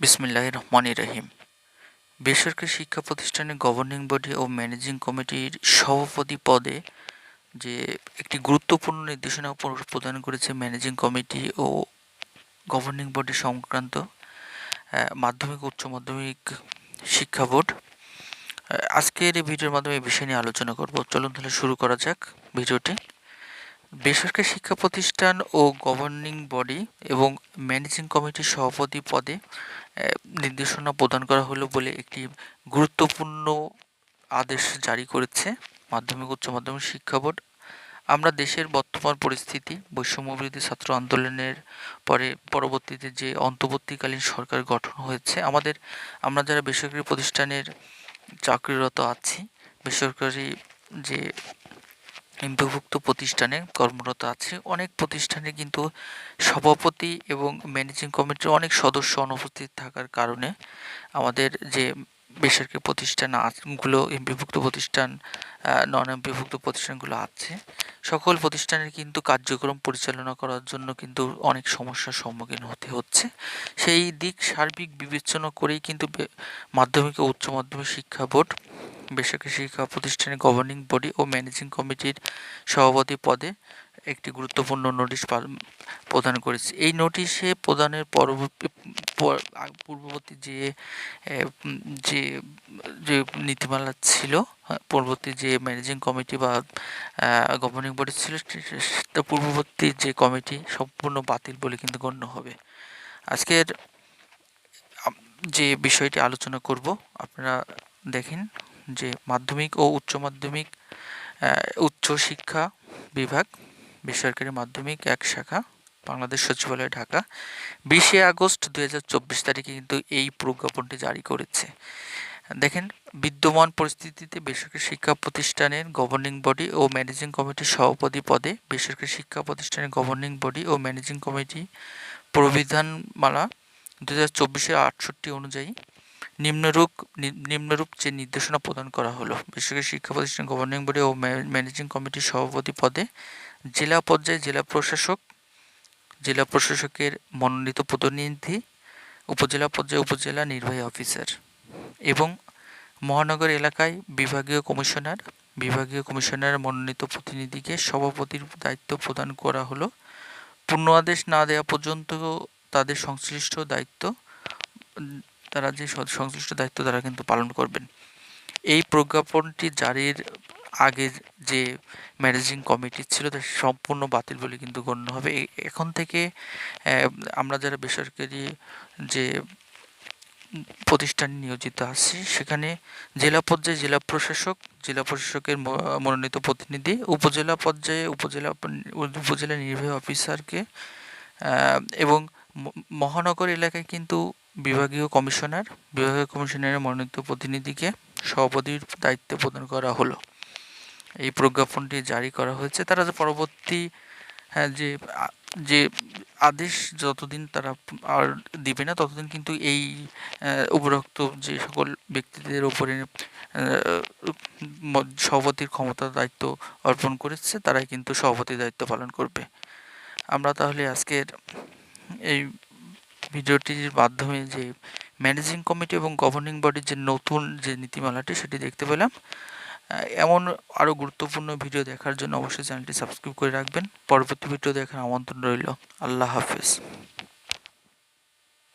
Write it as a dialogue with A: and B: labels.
A: বিসমিল্লাহ রহমান রহিম। বেসরকারি শিক্ষা প্রতিষ্ঠানের গভর্নিং বডি ও ম্যানেজিং কমিটির সভাপতি পদে যে একটি গুরুত্বপূর্ণ নির্দেশনা প্রদান করেছে ম্যানেজিং কমিটি ও গভর্নিং বডি সংক্রান্ত মাধ্যমিক, উচ্চ মাধ্যমিক শিক্ষা বোর্ড। আজকের এই ভিডিওর মাধ্যমে এই বিষয় নিয়ে আলোচনা করব। চলুন তাহলে শুরু করা যাক ভিডিওটি। বেসরকারি শিক্ষা প্রতিষ্ঠান ও গভর্নিং বডি এবং ম্যানেজিং কমিটির সভাপতি পদে নির্দেশনা প্রদান করা হলো বলে একটি গুরুত্বপূর্ণ আদেশ জারি করেছে মাধ্যমিক উচ্চ মাধ্যমিক শিক্ষা বোর্ড। আমরা দেশের বর্তমান পরিস্থিতি, বৈষম্যবিরোধী ছাত্র আন্দোলনের পরে পরবর্তীতে যে অন্তর্বর্তীকালীন সরকার গঠন হয়েছে, আমাদের, আমরা যারা বেসরকারি প্রতিষ্ঠানের চাকরিরত আছি, বেসরকারি যে এমপিভুক্ত প্রতিষ্ঠানে কর্মরত আছে। অনেক প্রতিষ্ঠানে কিন্তু সভাপতি এবং ম্যানেজিং কমিটির অনেক সদস্য অনুপস্থিত থাকার কারণে আমাদের যে বেসরকারি প্রতিষ্ঠান আছ- গুলো এমপিভুক্ত প্রতিষ্ঠান নন এমপিভুক্ত প্রতিষ্ঠানগুলো আছে, সকল প্রতিষ্ঠানের কিন্তু কার্যক্রম পরিচালনা করার জন্য কিন্তু অনেক সমস্যার সম্মুখীন হতে হচ্ছে। সেই দিক সার্বিক বিবেচনা করেই কিন্তু মাধ্যমিক ও উচ্চ মাধ্যমিক শিক্ষা বোর্ড বেসরকারি শিক্ষা প্রতিষ্ঠানের গভর্নিং বডি ও ম্যানেজিং কমিটির সভাপতি পদে একটি গুরুত্বপূর্ণ নোটিশ প্রদান করেছে। এই নোটিশে প্রদানের পরবর্তী পর- পূর্ববর্তী যে যে যে নীতিমালা ছিল হ্যাঁ, পূর্ববর্তী যে ম্যানেজিং কমিটি বা গভর্নিং বডি ছিল পূর্ববর্তী যে কমিটি সম্পূর্ণ বাতিল বলে কিন্তু গণ্য হবে। আজকের যে বিষয়টি আলোচনা করব আপনারা দেখেন যে মাধ্যমিক ও উচ্চ মাধ্যমিক উচ্চ শিক্ষা বিভাগ, বেসরকারি মাধ্যমিক এক শাখা, বাংলাদেশ সচিবালয় ঢাকা। বিশে আগস্ট দুই হাজার চব্বিশ তারিখে কিন্তু এই প্রজ্ঞাপনটি জারি করেছে। দেখেন, বিদ্যমান পরিস্থিতিতে বেসরকারি শিক্ষা প্রতিষ্ঠানের গভর্নিং বডি ও ম্যানেজিং কমিটির সভাপতি পদে বেসরকারি শিক্ষা প্রতিষ্ঠানের গভর্নিং বডি ও ম্যানেজিং কমিটি প্রবিধানমালা দু হাজার চব্বিশের আটষট্টি অনুযায়ী নিম্নরূপ নিম্নরূপ যে নির্দেশনা প্রদান করা হলো বেসরকারি শিক্ষা প্রতিষ্ঠান গভর্নিং বডি ও ম্যা- ম্যানেজিং কমিটির সভাপতি পদে জেলা পর্যায়ে জেলা প্রশাসক, জেলা প্রশাসকের মনোনীত প্রতিনিধি উপজেলা পর্যায়ে উপজেলা নির্বাহী অফিসার এবং মহানগর এলাকায় বিভাগীয় কমিশনার বিভাগীয় কমিশনার মনোনীত প্রতিনিধিকে সভাপতির দায়িত্ব প্রদান করা হলো। পূর্ণ আদেশ না দেওয়া পর্যন্ত তাদের সংশ্লিষ্ট দায়িত্ব তারা যে সংশ্লিষ্ট দায়িত্ব তারা কিন্তু পালন করবেন। এই প্রজ্ঞাপনটি জারির আগে যে ম্যানেজিং কমিটি ছিল তা সম্পূর্ণ বাতিল বলে কিন্তু গণ্য হবে। এখন থেকে আমরা যারা বেসরকারি যে প্রতিষ্ঠানে নিয়োজিত আছি, সেখানে জেলা পর্যায়ে জেলা প্রশাসক, জেলা প্রশাসকের মনোনীত প্রতিনিধি, উপজেলা পর্যায়ে উপজেলা উপজেলা নির্বাহী অফিসারকে এবং মহানগর এলাকায় কিন্তু বিভাগীয় কমিশনার, বিভাগীয় কমিশনারের মনোনীত প্রতিনিধিকে সভাপতির দায়িত্ব প্রদান করা হলো। এই প্রজ্ঞাপনটি জারি করা হয়েছে। তারা যে পরবর্তী হ্যাঁ যে যে আদেশ যতদিন তারা আর দিবে না, ততদিন কিন্তু এই উপরোক্ত যে সকল ব্যক্তিদের উপরে সভাপতির ক্ষমতা দায়িত্ব অর্পণ করেছে, তারাই কিন্তু সভাপতির দায়িত্ব পালন করবে। আমরা তাহলে আজকের এই ভিডিওটির মাধ্যমে যে ম্যানেজিং কমিটি এবং গভর্নিং বডির যে নতুন যে নীতিমালাটি সেটি দেখতে পেলাম। এমন আরও গুরুত্বপূর্ণ ভিডিও দেখার জন্য অবশ্যই চ্যানেলটি সাবস্ক্রাইব করে রাখবেন। পরবর্তী ভিডিও দেখার আমন্ত্রণ রইল। আল্লাহ হাফেজ।